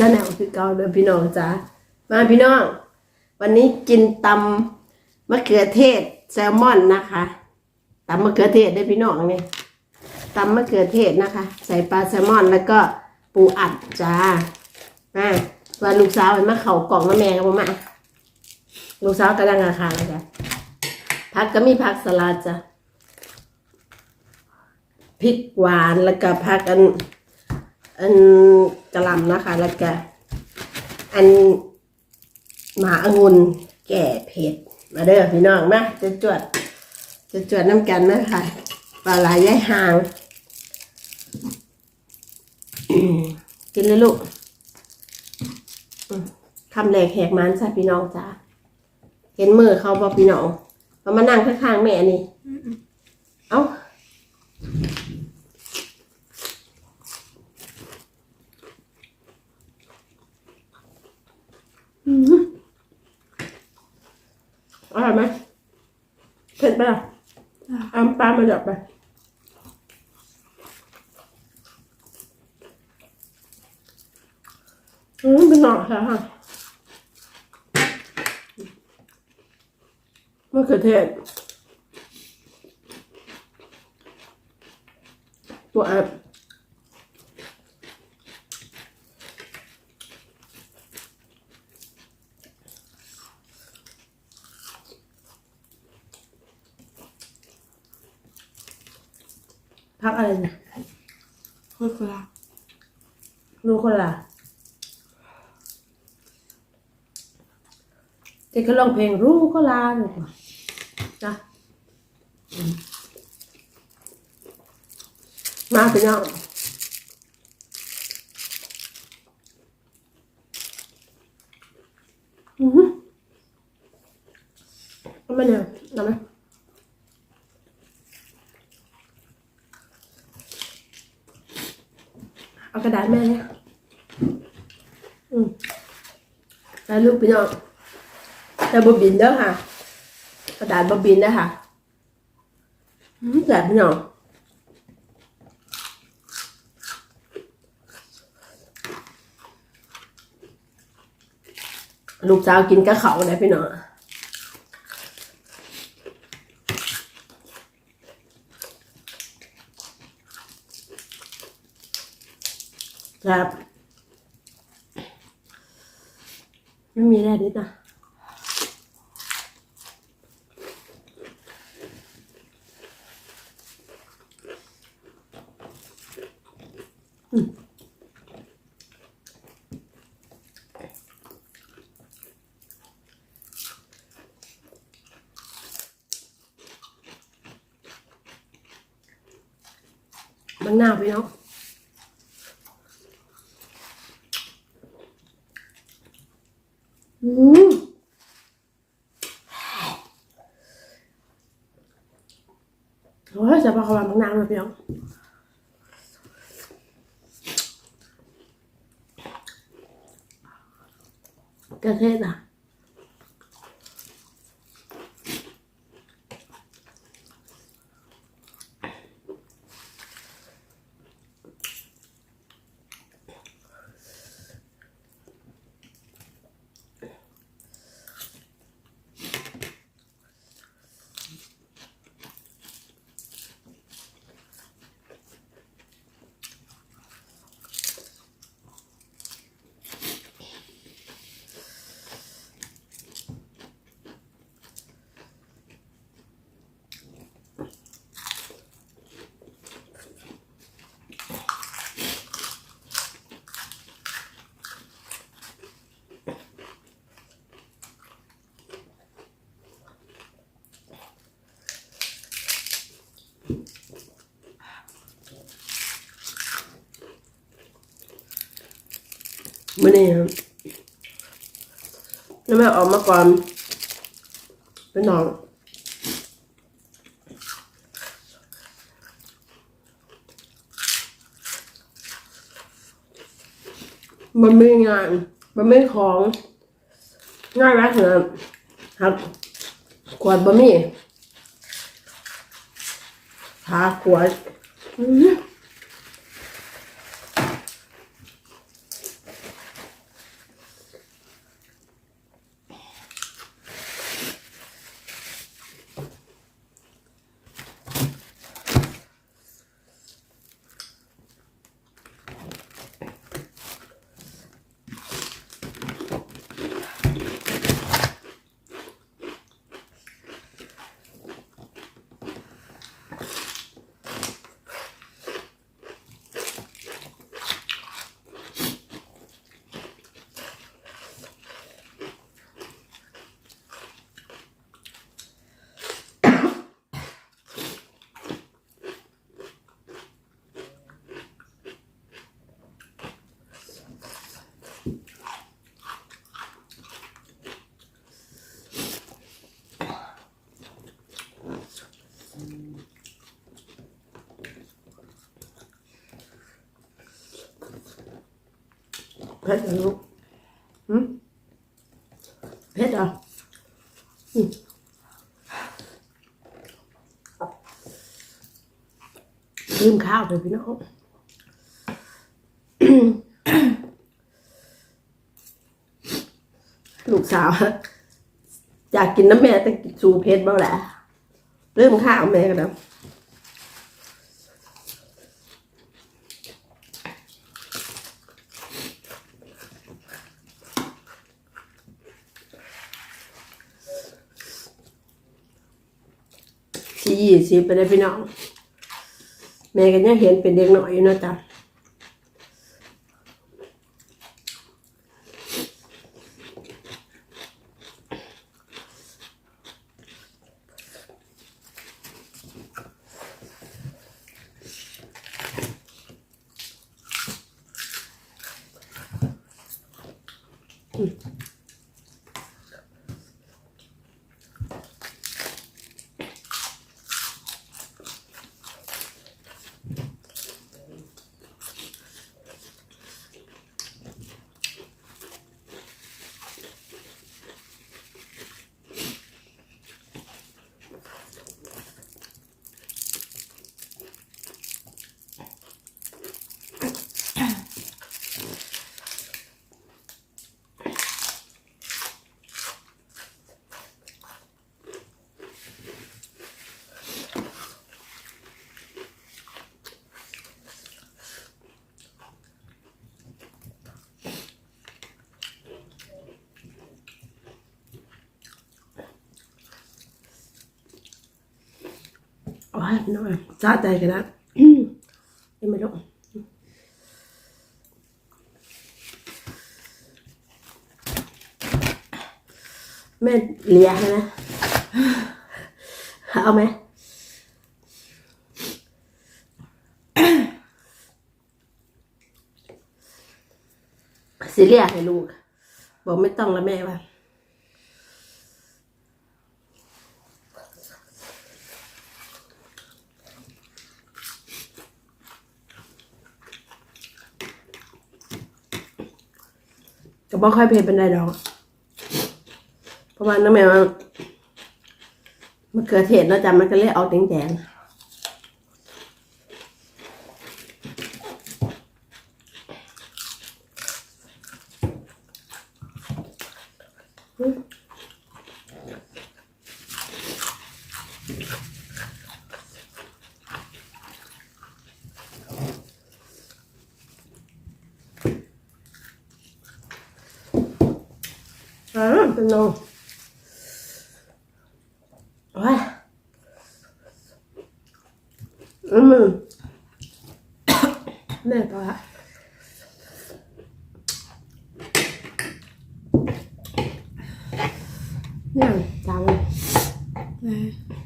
กันนะแม่จ้าแนวคือเก่าเด้อพี่น้องจ้ามาพี่น้อง วันนี้กินตำมะเขือเทศแซลมอนนะคะตำมะเขือเทศได้พี่น้องนี่ตำมะเขือเทศนะคะ ใส่ปลาแซลมอนแล้วก็ปูอัดจ้ามาว่าลูกสาวมันมาเข่ากล่องมาแม่กับมาลูกสาวกำลังอาคารเลยจ้ะผักก็มีผักสลัดจ้ะพริกหวานแล้วก็ผักอัน อันกระลำนะคะ แล้วก็อันหมาองุ่นแก่เผ็ดมาเด้อพี่น้องมาจะจวดจะจวดน้ำกันนะคะปลาไหลย่ายหางกินเลยลูกคำแรกแหกมันใส่พี่น้องจ้าเห็นมือเขาบอกพี่น้องเขามานั่งข้างๆแม่นี่ เอ้า อืมอร่อยไหม เผ็ดไหมล่ะเอาปลามาหยอดไปอืมเป็นหน่อค่ะค่ะมะเขือเทศตัวแอป พักอะไรเนี่ยโคตรกลารู้คนละเจ๊ก็ร้องเพลงรู้ก็ลาเลยกว่าจ้ะอืมมาพี่น้องอือหือเอามาเนี่ยเอาไหม เอากระดาษแม่เนี่ยอืมแล้วลูกพี่น้องแต่บบินเด้อค่ะ กระดาษบบินเด้ค่ะอืมแบบพี่น้องลูกสาวกินกับเขาวนะพี่น้อง ครับไม่มีอะไรนิดนะมบางหน้าพี่น้องอืมโอ้ยจะ พาเขาวางมังนาวเลยพี่น้องกระเทศอะมื่อนี้แล้วแม่ออกมาก่อนไปนอนมันไม่งาน มันไม่ของง่ายมากเลยครับขวดบะหมี่ทาขวดอื้อ ผ็ดเหรอลูกหืมเผ็ดเหรออืมลืมข้าวไปพี่น้องลูกสาว อยากกินน้ำแม่แต่กินซูเพชรบ้างแหละเริ่มข้าวแม่กันแล้ว สี่ยี่สิบไปเลยพี่น้องแม่ก็ยังเห็นเป็นเด็กหน่อยอยู่เนาะจ๊ะ โอ้ยน้อยซาใจกันนะอืมยังไม่ลงแม่เลียให้นะเอาไหมสิเลียให้ลูก บอกไม่ต้องละแม่ว่า ก็บ่ค่อยเผ็ดเป็นไรดอกเพราะว่าน้องแมวมะเขือเทศเนาะจ้ะมันก็เลยออกแดงๆอืมอ่า เป็นโนโอ้ยอืมแม่ปะเนี่ยจังเลย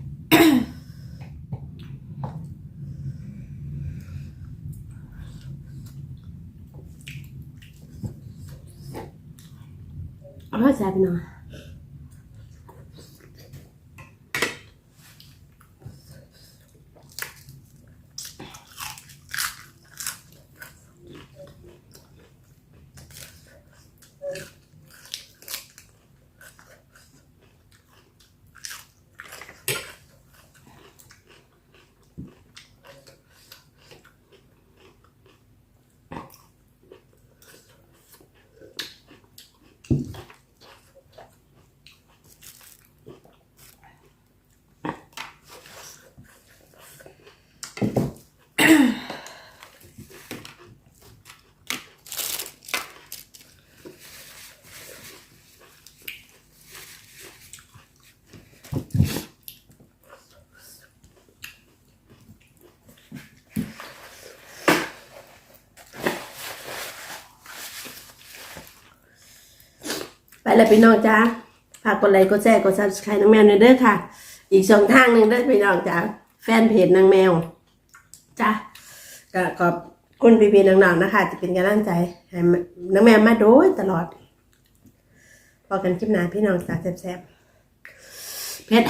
เอาให้แไปแล้วพี่น้องจ้าฝากกดไลค์กดแชร์กดซับสไครต์นางแมวหน่อยเด้อค่ะ อีกช่องทางหนึ่งเด้อพี่น้องจ้าแฟนเพจนางแมวจ้าก็ขอบคุณพี่ๆน้องๆนะคะจะเป็นกำลังใจให้นางแมวมาโดยตลอดพอกันคลิปหน้าพี่น้องจ้าแซ่บๆเพชร